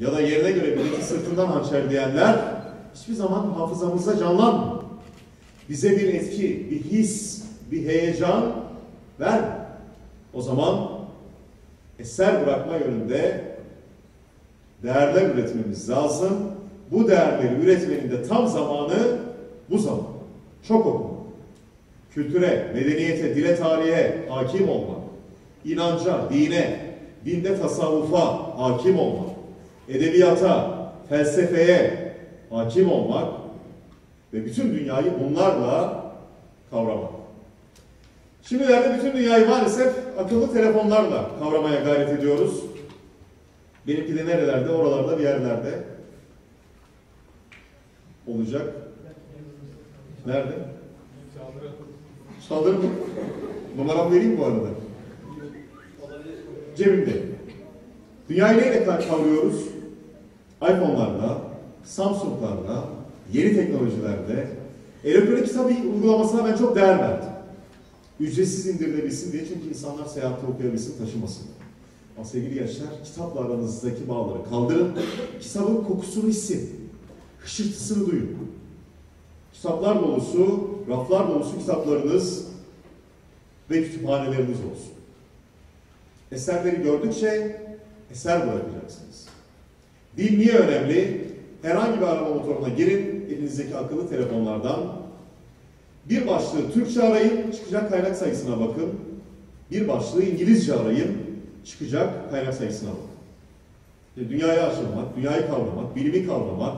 ya da yerine göre bileti sırtından hançerleyenler hiçbir zaman hafızamızda canlanmıyor. Bize bir etki, bir his, bir heyecan ver. O zaman eser bırakma yönünde değerler üretmemiz lazım. Bu değerleri üretmenin de tam zamanı bu zaman. Çok okumak. Kültüre, medeniyete, dile, tarihe hakim olmak. inanca, dine, dinde tasavvufa hakim olmak. Edebiyata, felsefeye hakim olmak ve bütün dünyayı bunlarla kavramak. Şimdilerde bütün dünyayı maalesef akıllı telefonlarla kavramaya gayret ediyoruz. Benimki de nerelerde? Oralarda bir yerlerde olacak. Nerede? Saldırı mı? Numaramı vereyim bu arada. Cebimde. Dünyayı neyle kavruyoruz? iPhone'larla, Samsung'larla, yeni teknolojilerle, elektronik kitap uygulamasına ben çok değer verdim. Ücretsiz indirilebilsin diye çünkü insanlar seyahatte okuyabilsin, taşımasın. Ama sevgili gençler, kitapla aranızdaki bağları kaldırın, kitabın kokusunu hissedin, hışırtısını duyun. Kitaplar dolusu, raflar dolusu kitaplarınız ve kütüphaneleriniz olsun. Eserleri gördükçe eser bırakacaksınız. Dil niye önemli? Herhangi bir arama motoruna girin, elinizdeki akıllı telefonlardan bir başlığı Türkçe arayın, çıkacak kaynak sayısına bakın. Bir başlığı İngilizce arayın, çıkacak kaynak sayısına bakın. Dünyaya açılmak, dünyayı kavramak, bilimi kavramak,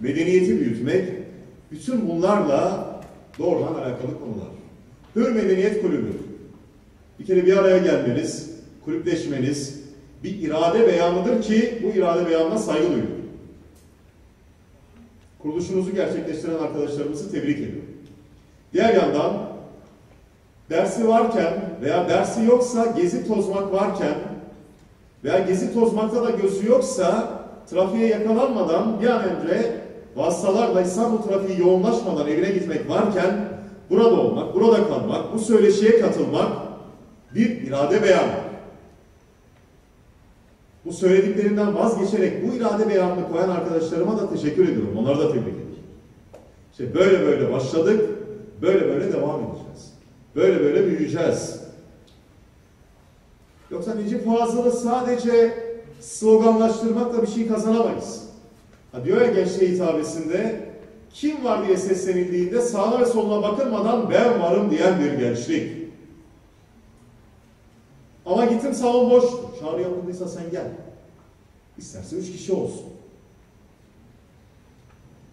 medeniyeti büyütmek, bütün bunlarla doğrudan alakalı konular. Hür Medeniyet Kulübü. Bir kere bir araya gelmeniz, kulüpleşmeniz bir irade beyanıdır ki bu irade beyanına saygı duyuyor. Kuruluşunuzu gerçekleştiren arkadaşlarımızı tebrik ediyorum. Diğer yandan dersi varken veya dersi yoksa gezi tozmak varken veya gezi tozmakta da gözü yoksa trafiğe yakalanmadan bir an önce vasıtalarla İstanbul trafiği yoğunlaşmadan evine gitmek varken burada olmak, burada kalmak, bu söyleşiye katılmak bir irade beyanı. Bu söylediklerinden vazgeçerek bu irade beyanını koyan arkadaşlarıma da teşekkür ediyorum. Onları da tebrik ediyorum. İşte böyle böyle başladık, böyle böyle devam edeceğiz. Böyle böyle büyüyeceğiz. Yoksa Necip Fazıl'ı sadece sloganlaştırmakla bir şey kazanamayız. Ha diyor ya gençliğe hitabesinde kim var diye seslenildiğinde sağına ve soluna bakılmadan ben varım diyen bir gençlik. Ama gittim salon boş. Çağrı yapıldıysa sen gel. İsterse üç kişi olsun.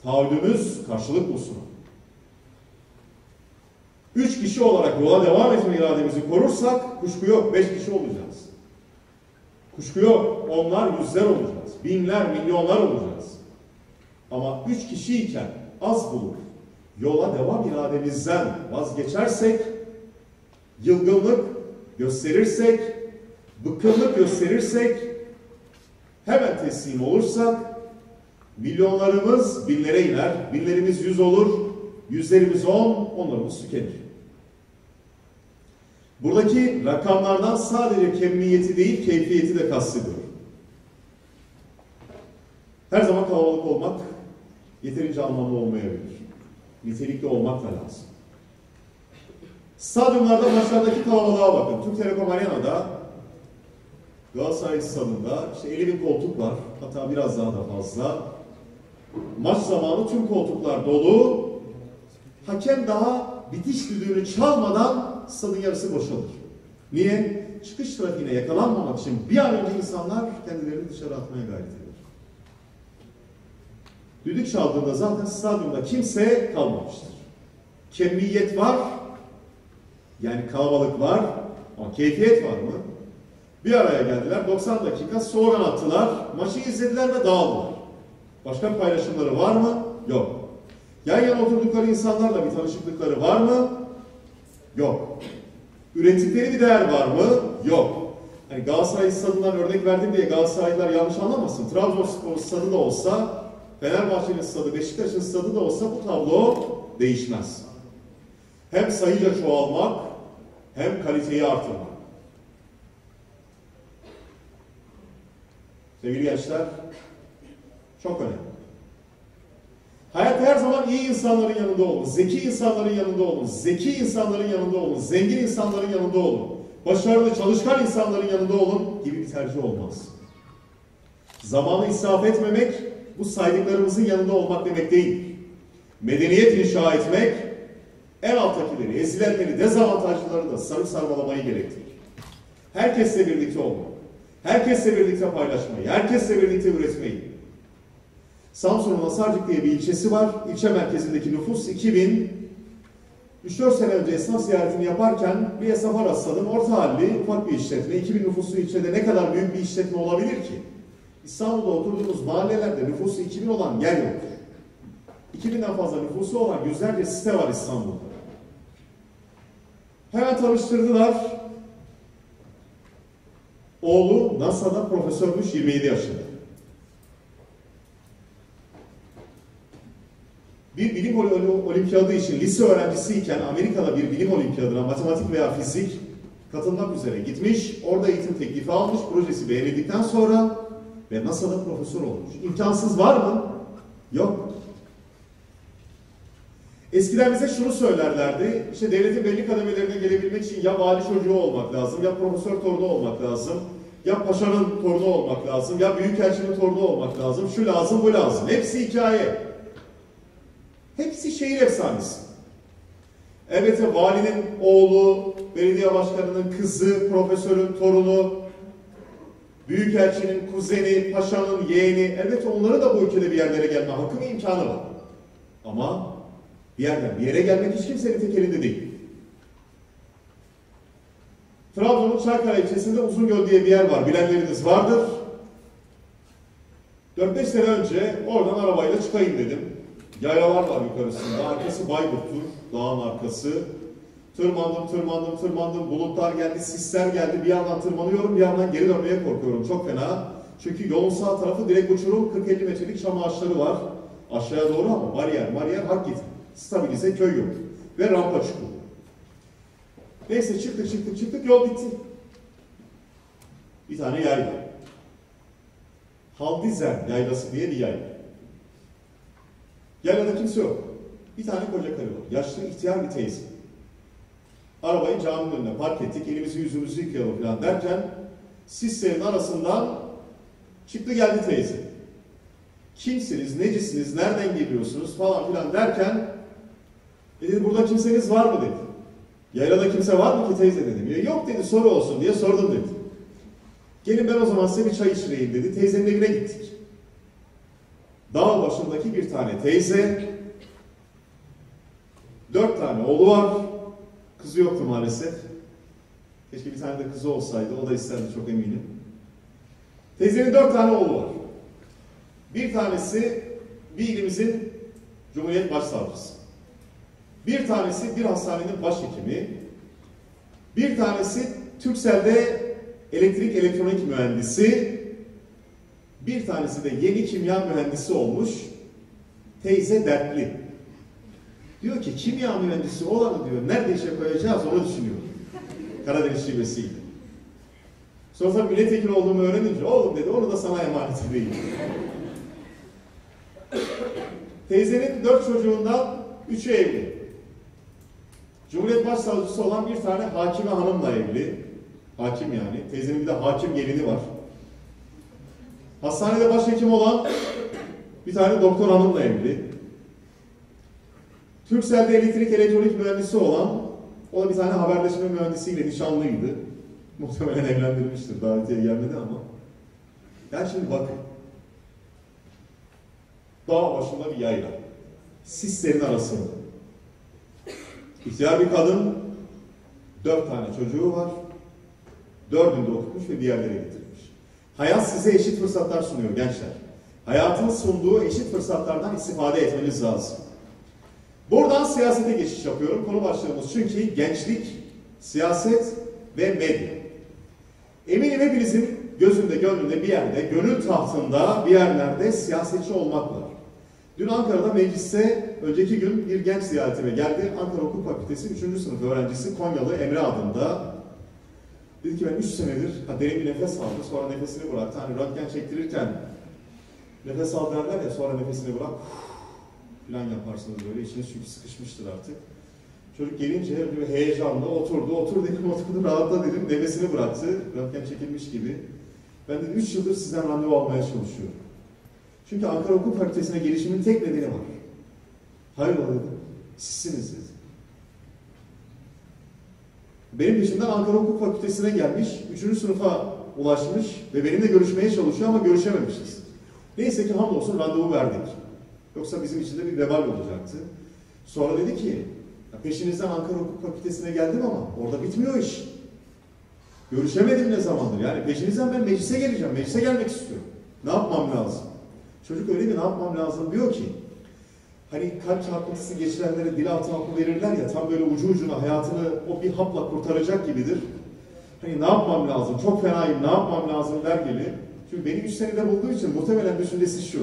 Taahhüdümüz karşılık bulsun. Üç kişi olarak yola devam etme irademizi korursak kuşku yok. Beş kişi olacağız. Kuşku yok. Onlar yüzler olacağız. Binler, milyonlar olacağız. Ama üç kişiyken az bulur. Yola devam irademizden vazgeçersek yılgınlık gösterirsek, bıkkınlık gösterirsek, hemen teslim olursak, milyonlarımız binlere iner, binlerimiz yüz olur, yüzlerimiz on, onlarımız tükenir. Buradaki rakamlardan sadece kemiyeti değil, keyfiyeti de kastediyor. Her zaman kalabalık olmak yeterince anlamlı olmayabilir. Nitelikli olmak da lazım. Stadyumlarda maçlardaki kalabalığa bakın. Türk Telekom Arena'da Galatasaray stadında işte 50 bin koltuk var. Hatta biraz daha da fazla. Maç zamanı tüm koltuklar dolu. Hakem daha bitiş düdüğünü çalmadan stadın yarısı boşalır. Niye? Çıkış trafiğine yakalanmamak için bir an önce insanlar kendilerini dışarı atmaya gayret eder. Düdük çaldığında zaten stadyumda kimse kalmamıştır. Kemiyet var, yani kalabalık var ama keyfiyet var mı? Bir araya geldiler, 90 dakika slogan attılar, maçı izlediler ve dağıldılar. Başka paylaşımları var mı? Yok. Yan yana oturdukları insanlarla bir tanışıklıkları var mı? Yok. Ürettikleri bir değer var mı? Yok. Hani Galatasaray stadından örnek verdim diye Galatasaraylılar yanlış anlamasın. Trabzonspor stadı da olsa, Fenerbahçe'nin stadı, Beşiktaş'ın stadı da olsa bu tablo değişmez. Hem sayıca çoğalmak, hem kaliteyi artırmak. Sevgili gençler, Çok önemli. Hayatta her zaman iyi insanların yanında olun, zeki insanların yanında olun, zeki insanların yanında olun, zengin insanların yanında olun, başarılı, çalışkan insanların yanında olun gibi bir tercih olmaz. Zamanı israf etmemek, bu saydıklarımızın yanında olmak demek değil. Medeniyet inşa etmek, en alttakileri, ezilenleri, dezavantajlıları da sarıp sarmalamayı gerektirir. Herkesle birlikte olmak, herkesle birlikte paylaşmayı, herkesle birlikte üretmeyi. Samsun'un Asarcık diye bir ilçesi var. İlçe merkezindeki nüfus 2000 3-4 sene önce esnaf ziyaretini yaparken bir esnafa rastladım. Orta halli, ufak bir işletme. 2000 nüfuslu ilçede ne kadar büyük bir işletme olabilir ki? İstanbul'da oturduğumuz mahallelerde nüfusu 2000 olan yer yok. 2000'den fazla nüfusu olan yüzlerce site var İstanbul'da. Hemen tanıştırdılar. Oğlu NASA'da profesörmüş 27 yaşında. Bir bilim olimpiyadı için lise öğrencisiyken Amerika'da bir bilim olimpiyadına matematik veya fizik katılmak üzere gitmiş. Orada eğitim teklifi almış. Projesi beğenildikten sonra ve NASA'da profesör olmuş. İmkansız var mı? Yok. Eskiden bize şunu söylerlerdi, işte devletin belli kademelerine gelebilmek için ya vali çocuğu olmak lazım, ya profesör torunu olmak lazım, ya paşanın torunu olmak lazım, ya büyükelçinin torunu olmak lazım, şu lazım, bu lazım. Hepsi hikaye. Hepsi şehir efsanesi. Elbette valinin oğlu, belediye başkanının kızı, profesörün torunu, büyükelçinin kuzeni, paşanın yeğeni, elbette onların da bu ülkede bir yerlere gelme hakkı ve imkanı var. Ama bir yerden bir yere gelmek hiç kimsenin tek elinde değil. Trabzon'un Çaykara ilçesinde Uzungöl diye bir yer var. Bilenleriniz vardır. 4-5 sene önce oradan arabayla çıkayım dedim. Yaylalar var yukarısında. Arkası Bayburt'tur. Dağın arkası. Tırmandım, tırmandım, tırmandım. Bulutlar geldi, sisler geldi. Bir yandan tırmanıyorum, bir yandan geri dönmeye korkuyorum. Çok fena. Çünkü yolun sağ tarafı direkt uçurum. 40-50 metrelik çam ağaçları var. Aşağıya doğru ama bariyer, bariyer hak git. Stabilize köy yok. Ve rampa çukur. Neyse çıktık çıktık çıktık yol bitti. Bir tane yayla. Haldizen yaylası diye bir yayla. Yaylada kimse yok. Bir tane koca karı var. Yaşlı ihtiyar bir teyze. Arabayı caminin önüne park ettik. Elimizi yüzümüzü yıkayalım falan derken sislerin arasından çıktı geldi teyze. Kimsiniz, necisiniz, nereden geliyorsunuz falan filan derken e dedi burada kimseniz var mı dedi. Yaylada kimse var mı ki teyze dedim. Ya, yok dedi soru olsun diye sordum dedi. Gelin ben o zaman size bir çay içireyim dedi. Teyzenin evine gittik. Dağ başındaki bir tane teyze, dört tane oğlu var, kızı yoktu maalesef. Keşke bir tane de kızı olsaydı, o da isterdi çok eminim. Teyzenin dört tane oğlu var. Bir tanesi bir ilimizin Cumhuriyet Başsavcısı. Bir tanesi bir hastanenin başhekimi. Bir tanesi Türksel'de elektrik elektronik mühendisi. Bir tanesi de yeni kimya mühendisi olmuş. Teyze dertli. Diyor ki kimya mühendisi olanı diyor nerede işe koyacağız onu düşünüyor. Karadeniz şivesiyle. Sonra milletvekili olduğumu öğrenince oğlum dedi onu da sana emanet edeyim. Teyzenin dört çocuğundan üçü evli. Cumhuriyet Başsavcısı olan bir tane hakime hanımla evli. Hakim yani. Teyzenin bir de hakim gelini var. Hastanede başhekim olan bir tane doktor hanımla evli. Türkcell'de elektrik elektronik mühendisi olan, o da bir tane haberleşme mühendisiyle nişanlıydı. Muhtemelen evlendirilmiştir, davetiye gelmedi ama. Yani şimdi bakın. Dağ başında bir yayla. Sislerin arasında. İhtiyar bir kadın, dört tane çocuğu var. Dördünü de okutmuş ve bir yerlere getirmiş. Hayat size eşit fırsatlar sunuyor gençler. Hayatın sunduğu eşit fırsatlardan istifade etmeniz lazım. Buradan siyasete geçiş yapıyorum. Konu başlığımız çünkü gençlik, siyaset ve medya. Eminim hepinizin gözünde, gönlünde bir yerde, gönül tahtında bir yerlerde siyasetçi olmak var. Dün Ankara'da mecliste önceki gün bir genç ziyaretime geldi. Ankara Hukuk Fakültesi 3. sınıf öğrencisi Konyalı Emre adında. Dedi ki ben 3 senedir ha, derin bir nefes aldı. Sonra nefesini bıraktı. Hani röntgen çektirirken Nefes al derler ya sonra nefesini bırak falan yaparsınız böyle içiniz çünkü sıkışmıştır artık. Çocuk gelince böyle heyecanla oturdu, otur dedim, oturdu, rahatla dedim, nefesini bıraktı. Röntgen çekilmiş gibi. Ben de 3 yıldır sizden randevu almaya çalışıyorum. Çünkü Ankara Hukuk Fakültesi'ne gelişimin tek nedeni var. Hayrola dedim, sizsiniz dedi. Benim peşimden Ankara Hukuk Fakültesi'ne gelmiş, 3. sınıfa ulaşmış ve benimle görüşmeye çalışıyor ama görüşememişiz. Neyse ki hamdolsun randevu verdik. Yoksa bizim için de bir vebal olacaktı. Sonra dedi ki, peşinizden Ankara Hukuk Fakültesi'ne geldim ama orada bitmiyor iş. Görüşemedim ne zamandır. Yani peşinizden ben meclise geleceğim. Meclise gelmek istiyorum. Ne yapmam lazım? Çocuk öyle bir ne yapmam lazım diyor ki, hani kalp çarpıntısı geçirenlere dil altı hapı verirler ya, tam böyle ucu ucuna hayatını o bir hapla kurtaracak gibidir. Hani ne yapmam lazım, çok fenayım, ne yapmam lazım der gibi. Çünkü beni üç senede bulduğu için muhtemelen düşüncesi şu.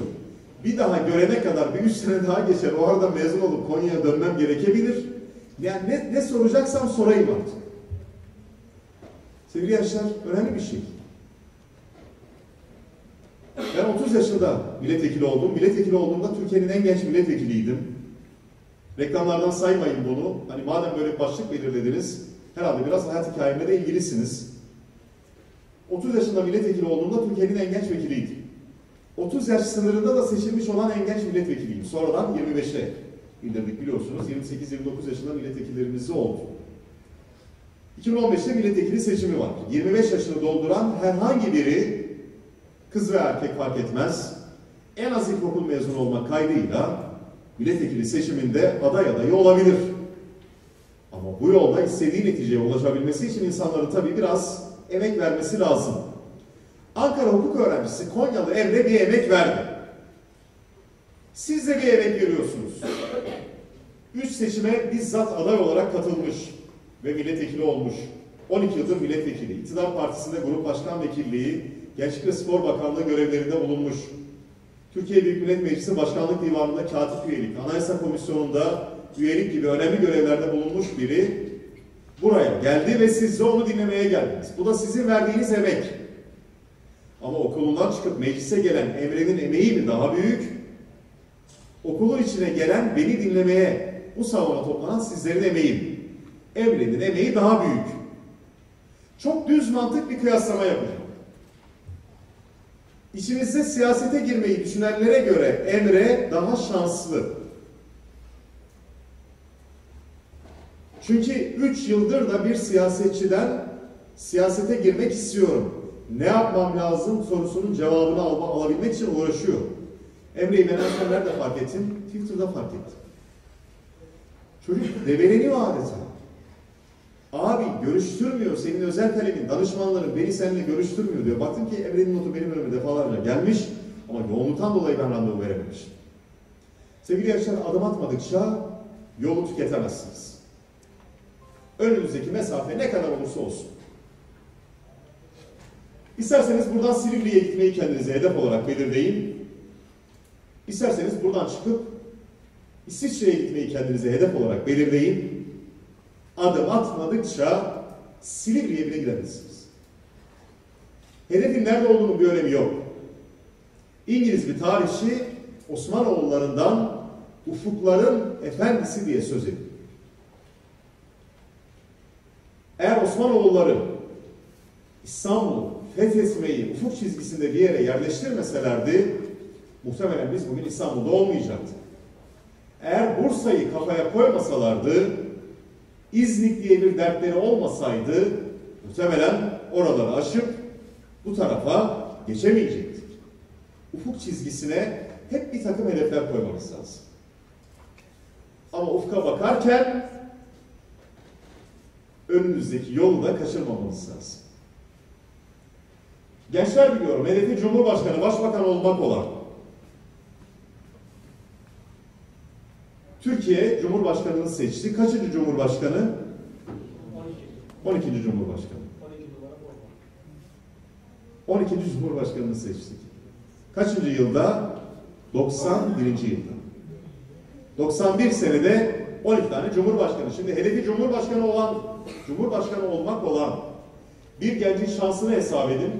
Bir daha görene kadar bir üç sene daha geçer, o arada mezun olup Konya'ya dönmem gerekebilir. Yani ne, ne soracaksam sorayım artık. Sevgili yaşlar, önemli bir şey. Ben 30 yaşında milletvekili oldum. Milletvekili olduğumda Türkiye'nin en genç milletvekiliydim. Reklamlardan saymayın bunu. Hani madem böyle başlık belirlediniz, herhalde biraz hayat hikayemle de ilgilisiniz. 30 yaşında milletvekili olduğumda Türkiye'nin en genç vekiliydim. 30 yaş sınırında da seçilmiş olan en genç milletvekiliyim. Sonradan 25'e indirdik biliyorsunuz. 28-29 yaşında milletvekillerimiz oldu. 2015'te milletvekili seçimi var. 25 yaşını dolduran herhangi biri kız ve erkek fark etmez. En az ilkokul mezunu olmak kaydıyla milletvekili seçiminde aday adayı olabilir. Ama bu yolda istediği neticeye ulaşabilmesi için insanların tabii biraz emek vermesi lazım. Ankara hukuk öğrencisi Konyalı Emre bir emek verdi. Siz de bir emek veriyorsunuz. Üç seçime bizzat aday olarak katılmış ve milletvekili olmuş. 12 yıldır milletvekili. İktidar Partisi'nde grup başkan vekilliği, Gençlik ve Spor Bakanlığı görevlerinde bulunmuş. Türkiye Büyük Millet Meclisi Başkanlık Divanı'nda katip üyelik, Anayasa Komisyonu'nda üyelik gibi önemli görevlerde bulunmuş biri buraya geldi ve siz de onu dinlemeye geldiniz. Bu da sizin verdiğiniz emek. Ama okulundan çıkıp meclise gelen Emre'nin emeği mi daha büyük? Okulun içine gelen beni dinlemeye, bu salona toplanan sizlerin emeği? Emre'nin emeği daha büyük. Çok düz mantık bir kıyaslama yapacağım. İçinizde siyasete girmeyi düşünenlere göre Emre daha şanslı. Çünkü 3 yıldır da bir siyasetçiden siyasete girmek istiyorum. Ne yapmam lazım sorusunun cevabını alma, alabilmek için uğraşıyor. Emre'yi ben en nerede fark ettim? Twitter'da fark ettim. Çocuk develeniyor adeta. Abi görüştürmüyor senin özel kalemin, danışmanların beni seninle görüştürmüyor diyor. Baktım ki Emre'nin notu benim önüme defalarca gelmiş ama yoğunluktan dolayı ben randevu verememişim. Sevgili arkadaşlar adım atmadıkça yolu tüketemezsiniz. Önünüzdeki mesafe ne kadar olursa olsun. İsterseniz buradan Silivri'ye gitmeyi kendinize hedef olarak belirleyin. İsterseniz buradan çıkıp İsviçre'ye gitmeyi kendinize hedef olarak belirleyin. Adım atmadıkça Silivri'ye bile gidemezsiniz. Hedefin nerede olduğunun bir önemi yok. İngiliz bir tarihçi Osmanoğullarından ufukların efendisi diye söz ediyor. Eğer Osmanoğulları İstanbul'u fethetmeyi ufuk çizgisinde bir yere yerleştirmeselerdi muhtemelen biz bugün İstanbul'da olmayacaktık. Eğer Bursa'yı kafaya koymasalardı İznik diye bir dertleri olmasaydı muhtemelen oraları aşıp bu tarafa geçemeyecektik. Ufuk çizgisine hep bir takım hedefler koymamız lazım. Ama ufka bakarken önünüzdeki yolu da kaçırmamamız lazım. Gençler biliyorum, hedefi Cumhurbaşkanı, Başbakan olmak olan Türkiye Cumhurbaşkanı'nı seçti. Kaçıncı Cumhurbaşkanı? 12. 12. Cumhurbaşkanı. 12. Cumhurbaşkanı'nı seçtik. Kaçıncı yılda? 91. yılda. 91 senede 12 tane Cumhurbaşkanı. Şimdi hedefi Cumhurbaşkanı olan, Cumhurbaşkanı olmak olan bir gencin şansını hesap edin.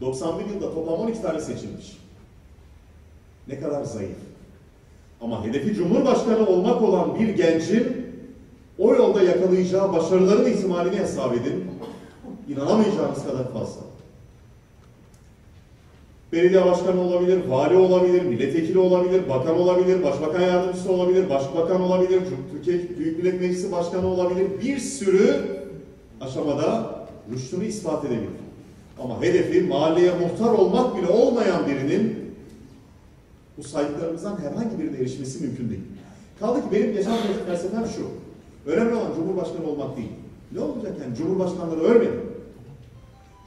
91 yılda toplam 12 tane seçilmiş. Ne kadar zayıf. Ama hedefi Cumhurbaşkanı olmak olan bir gencin o yolda yakalayacağı başarıların ihtimalini hesap edin. İnanamayacağınız kadar fazla. Belediye başkanı olabilir, vali olabilir, milletvekili olabilir, bakan olabilir, başbakan yardımcısı olabilir, başbakan olabilir, Türkiye Büyük Millet Meclisi başkanı olabilir. Bir sürü aşamada rüştünü ispat edebilir. Ama hedefi mahalleye muhtar olmak bile olmayan birinin bu saydıklarımızdan herhangi birine erişmesi mümkün değil. Kaldı ki benim yaşam felsefem şu. Önemli olan Cumhurbaşkanı olmak değil. Ne olacak yani? Cumhurbaşkanları ölmedi.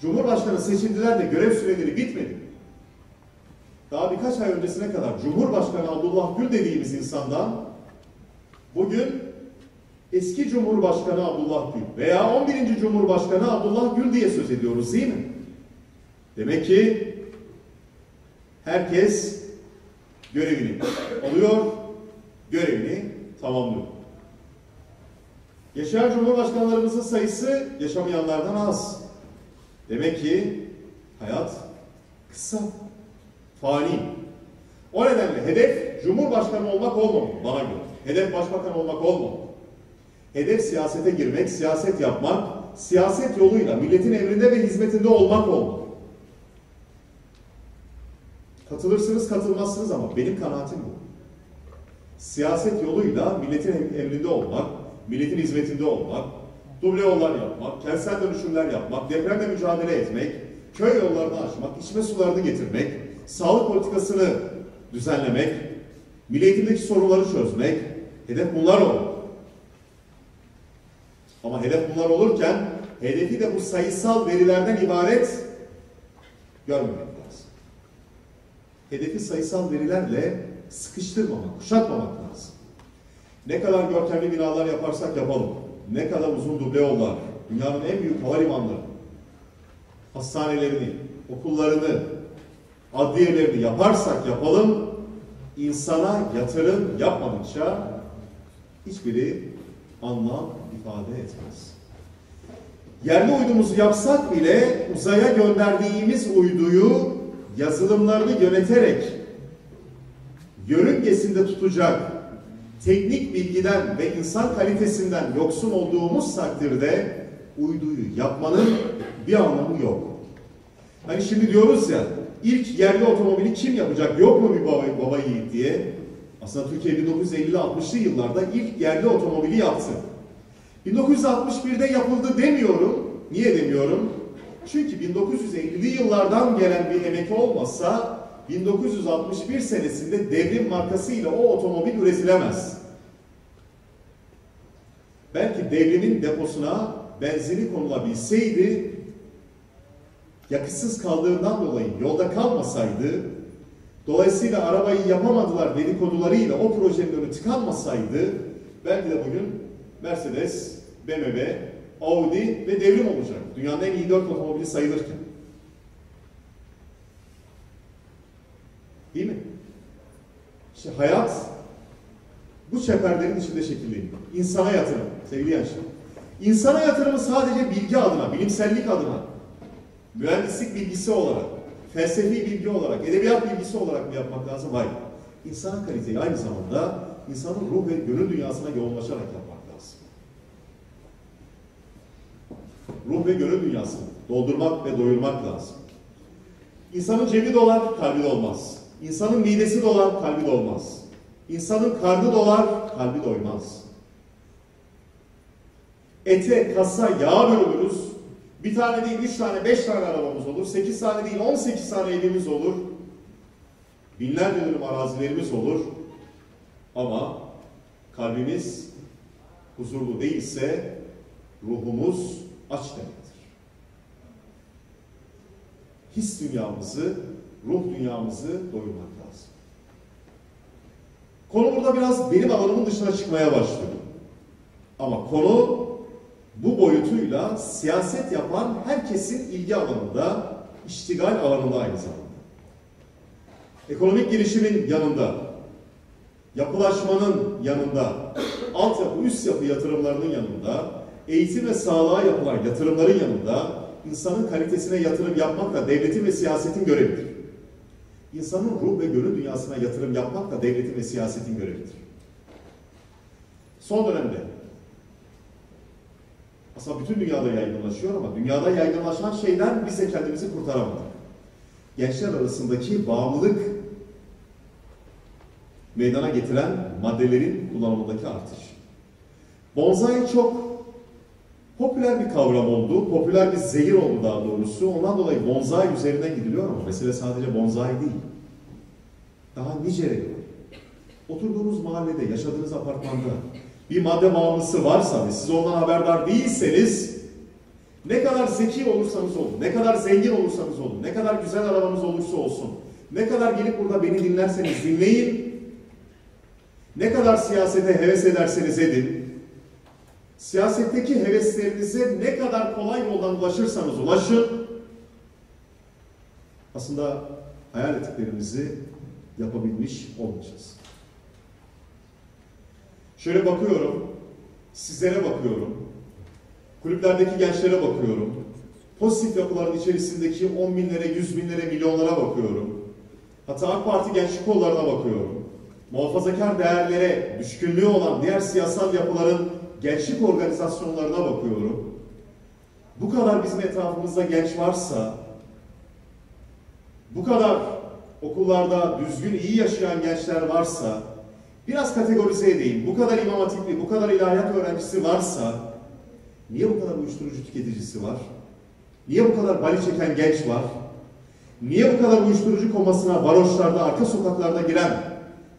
Cumhurbaşkanı seçildiler de görev süreleri bitmedi. Daha birkaç ay öncesine kadar Cumhurbaşkanı Abdullah Gül dediğimiz insandan bugün eski Cumhurbaşkanı Abdullah Gül veya 11. Cumhurbaşkanı Abdullah Gül diye söz ediyoruz değil mi? Demek ki herkes görevini alıyor, görevini tamamlıyor. Yaşayan cumhurbaşkanlarımızın sayısı yaşamayanlardan az. Demek ki hayat kısa, fani. O nedenle hedef cumhurbaşkanı olmak olmamalı bana göre. Hedef başbakan olmak olmamalı. Hedef siyasete girmek, siyaset yapmak, siyaset yoluyla milletin emrinde ve hizmetinde olmak olmalı. Katılırsınız, katılmazsınız ama benim kanaatim bu. Siyaset yoluyla milletin emrinde olmak, milletin hizmetinde olmak, duble yollar yapmak, kentsel dönüşümler yapmak, depremle mücadele etmek, köy yollarını açmak, içme sularını getirmek, sağlık politikasını düzenlemek, milletindeki sorunları çözmek, hedef bunlar olur. Ama hedef bunlar olurken, hedefi de bu sayısal verilerden ibaret görmemek. Hedefi sayısal verilerle sıkıştırmamak, kuşatmamak lazım. Ne kadar görkemli binalar yaparsak yapalım, ne kadar uzun duble yollar, dünyanın en büyük havalimanları, hastanelerini, okullarını, adliyelerini yaparsak yapalım, insana yatırım yapmadıkça hiçbiri anlam ifade etmez. Yerli uydumuzu yapsak bile uzaya gönderdiğimiz uyduyu yazılımlarını yöneterek yörüngesinde tutacak teknik bilgiden ve insan kalitesinden yoksun olduğumuz takdirde uyduyu yapmanın bir anlamı yok. Hani şimdi diyoruz ya ilk yerli otomobili kim yapacak yok mu bir baba, baba yiğit diye. Aslında Türkiye 1950'li 60'lı yıllarda ilk yerli otomobili yaptı. 1961'de yapıldı demiyorum. Niye demiyorum? Çünkü 1950'li yıllardan gelen bir emek olmasa 1961 senesinde devrim markasıyla o otomobil üretilemez. Belki devrimin deposuna benzini konulabilseydi, yakıtsız kaldığından dolayı yolda kalmasaydı, dolayısıyla arabayı yapamadılar dedikodularıyla o projenin önü tıkanmasaydı, belki de bugün Mercedes, BMW, Audi ve devrim olacak. Dünyanın en iyi dört otomobili sayılırken. Değil mi? İşte hayat bu çeperlerin içinde şekilleniyor. İnsana yatırım sevgili gençler. İnsana yatırımı sadece bilgi adına, bilimsellik adına, mühendislik bilgisi olarak, felsefi bilgi olarak, edebiyat bilgisi olarak mı yapmak lazım? Hayır. İnsan kaliteyi aynı zamanda insanın ruh ve gönül dünyasına yoğunlaşarak yapmak lazım. Ruh ve gönül dünyasını doldurmak ve doyurmak lazım. İnsanın cebi dolar, kalbi dolmaz. İnsanın midesi dolar, kalbi dolmaz. İnsanın karnı dolar, kalbi doymaz. Ete, kasa, yağ bölümürüz. Bir tane değil, üç tane, beş tane arabamız olur. Sekiz tane değil, on sekiz tane evimiz olur. Binlerce dönüm arazilerimiz olur. Ama kalbimiz huzurlu değilse ruhumuz aç demektir. His dünyamızı, ruh dünyamızı doyurmak lazım. Konu burada biraz benim alanımın dışına çıkmaya başlıyor. Ama konu bu boyutuyla siyaset yapan herkesin ilgi alanında, iştigal alanında aynı zamanda. Ekonomik gelişimin yanında, yapılaşmanın yanında, altyapı, üst yapı yatırımlarının yanında, eğitim ve sağlığa yapılan yatırımların yanında, insanın kalitesine yatırım yapmak da devletin ve siyasetin görevidir. İnsanın ruh ve gönül dünyasına yatırım yapmak da devletin ve siyasetin görevidir. Son dönemde aslında bütün dünyada yaygınlaşıyor ama dünyada yaygınlaşan şeyden biz de kendimizi kurtaramadık. Gençler arasındaki bağımlılık meydana getiren maddelerin kullanımındaki artış. Bonsai çok popüler bir kavram oldu, popüler bir zehir oldu daha doğrusu. Ondan dolayı bonsai üzerinden gidiliyor ama mesele sadece bonsai değil. Daha niceleri var. Oturduğunuz mahallede, yaşadığınız apartmanda bir madde bağımlısı varsa ve siz ondan haberdar değilseniz ne kadar zeki olursanız olun, ne kadar zengin olursanız olun, ne kadar güzel arabanız olursa olsun, ne kadar gelip burada beni dinlerseniz dinleyin, ne kadar siyasete heves ederseniz edin, siyasetteki heveslerinize ne kadar kolay yoldan ulaşırsanız ulaşın, aslında hayal ettiklerimizi yapabilmiş olmayacağız. Şöyle bakıyorum, sizlere bakıyorum, kulüplerdeki gençlere bakıyorum, pozitif yapıların içerisindeki on binlere, yüz binlere, milyonlara bakıyorum. Hatta AK Parti gençlik kollarına bakıyorum. Muhafazakar değerlere düşkünlüğü olan diğer siyasal yapıların gençlik organizasyonlarına bakıyorum. Bu kadar bizim etrafımızda genç varsa, bu kadar okullarda düzgün, iyi yaşayan gençler varsa, biraz kategorize edeyim, bu kadar imam hatipli, bu kadar ilahiyat öğrencisi varsa, niye bu kadar uyuşturucu tüketicisi var? Niye bu kadar bali çeken genç var? Niye bu kadar uyuşturucu komasına varoşlarda, arka sokaklarda giren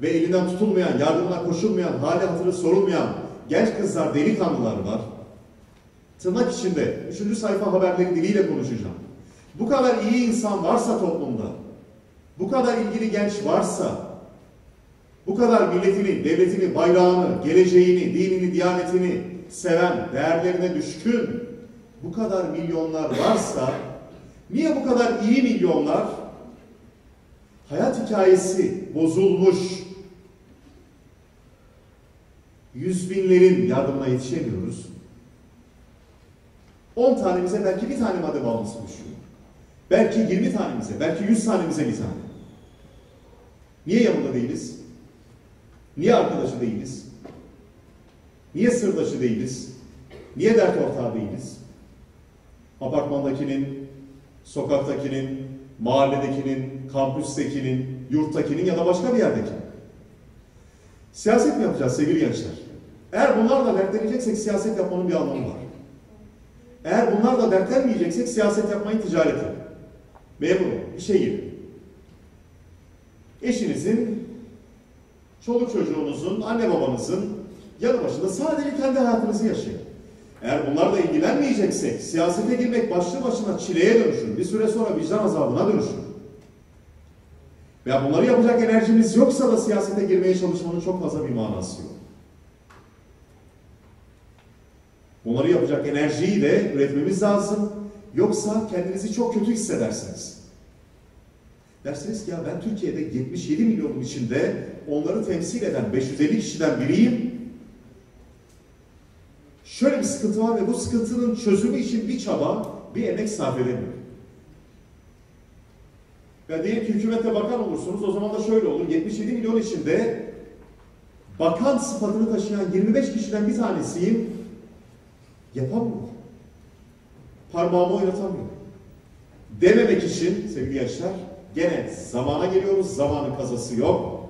ve elinden tutulmayan, yardımına koşulmayan, hali hatırı sorulmayan genç kızlar, delikanlılar var? Tırnak içinde, üçüncü sayfa haberleri diliyle konuşacağım. Bu kadar iyi insan varsa toplumda, bu kadar ilgili genç varsa, bu kadar milletini, devletini, bayrağını, geleceğini, dinini, diyanetini seven, değerlerine düşkün bu kadar milyonlar varsa niye bu kadar iyi milyonlar hayat hikayesi bozulmuş yüz binlerin yardımına yetişemiyoruz? On tanemize belki bir tane madde bağımlısı düşüyor. Belki yirmi tanemize, belki yüz tanemize bir tane. Niye yanında değiliz? Niye arkadaşı değiliz? Niye sırdaşı değiliz? Niye dert ortağı değiliz? Apartmandakinin, sokaktakinin, mahalledekinin, kampüstekinin, yurttakinin ya da başka bir yerdekinin. Siyaset mi yapacağız sevgili gençler? Eğer bunlarla dertleneceksek siyaset yapmanın bir anlamı var. Eğer bunlarla dertlenmeyeceksek siyaset yapmayı ticaret edin. Memur bir şey girin. Eşinizin, çoluk çocuğunuzun, anne babanızın yanı başında sadece kendi hayatınızı yaşayın. Eğer bunlarla ilgilenmeyeceksek siyasete girmek başlı başına çileye dönüşür. Bir süre sonra vicdan azabına dönüşür. Veya bunları yapacak enerjimiz yoksa da siyasete girmeye çalışmanın çok fazla bir manası yok. Bunları yapacak enerjiyi de üretmemiz lazım. Yoksa kendinizi çok kötü hissedersiniz. Dersiniz ki ya ben Türkiye'de 77 milyonun içinde onları temsil eden 550 kişiden biriyim. Şöyle bir sıkıntı var ve bu sıkıntının çözümü için bir çaba, bir emek sarf edemiyorum. Ya diyelim ki hükümette bakan olursunuz, o zaman da şöyle olur. 77 milyon içinde bakan sıfatını taşıyan 25 kişiden bir tanesiyim. Yapamıyorum. Parmağımı oynatamıyorum. Dememek için sevgili gençler, gene zamana geliyoruz. Zamanın kazası yok.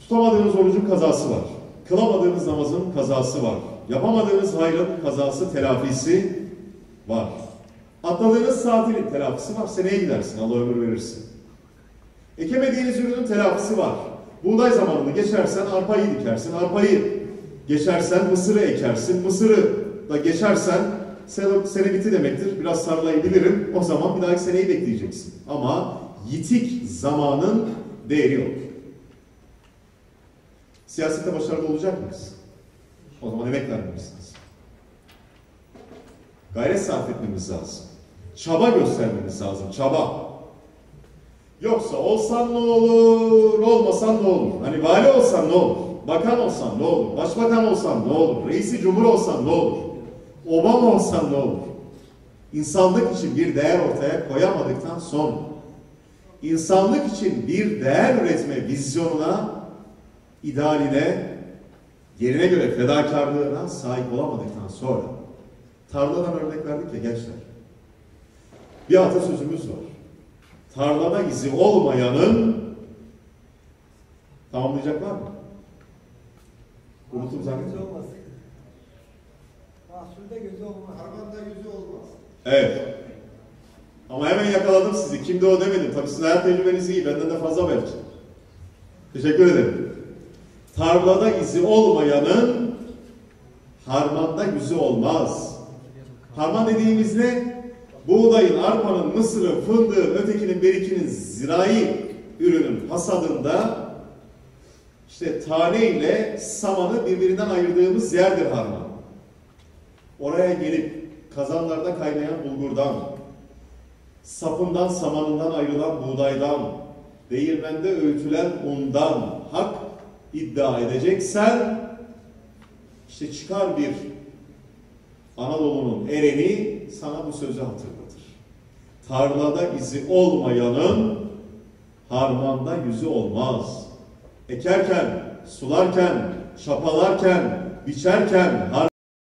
Tutamadığınız orucun kazası var. Kılamadığınız namazın kazası var. Yapamadığınız hayrın kazası, telafisi var. Atladığınız tatilin telafisi var. Seneye gidersin. Allah ömür verirsin. Ekemediğiniz ürünün telafisi var. Buğday zamanını geçersen arpayı dikersin. Arpayı geçersen mısırı ekersin. Mısırı da geçersen sene, bitti demektir. Biraz sarlayabilirim. O zaman bir dahaki seneyi bekleyeceksin. Ama yitik zamanın değeri yok. Siyasette başarılı olacak mıyız? O zaman emek lazım. Gayret sarf etmemiz lazım. Çaba göstermemiz lazım. Çaba. Yoksa olsan ne olur, olmasan ne olur? Hani vali olsan ne olur? Bakan olsan ne olur? Başbakan olsan ne olur? Reisi cumhur olsan ne olur? Obama olsan ne olur? insanlık için bir değer ortaya koyamadıktan sonra, insanlık için bir değer üretme vizyonuna, idealine, yerine göre fedakarlığına sahip olamadıktan sonra, tarladan örnek verdik ya gençler, bir atasözümüz var. Tarlada izi olmayanın tamamlayacak var mı? Unutum olmaz. Mahsulde gözü olmaz. Harmanda yüzü olmaz. Evet. Ama hemen yakaladım sizi. Kimdi o demedim. Tabii sizin hayat tecrübeniz iyi. Benden de fazla belki. Teşekkür ederim. Tarlada izi olmayanın harmanda yüzü olmaz. Harman dediğimiz ne? Buğdayın, arpanın, mısırın, fındığın, ötekinin, berikinin, zirai ürünün hasadında işte tane ile samanı birbirinden ayırdığımız yerdir harman. Oraya gelip kazanlarda kaynayan bulgurdan, sapından samanından ayrılan buğdaydan, değirmende öğütülen undan hak iddia edeceksen, işte çıkar bir Anadolu'nun ereni sana bu sözü hatırlatır. Tarlada izi olmayanın harmanda yüzü olmaz. Ekerken, sularken, çapalarken, biçerken, har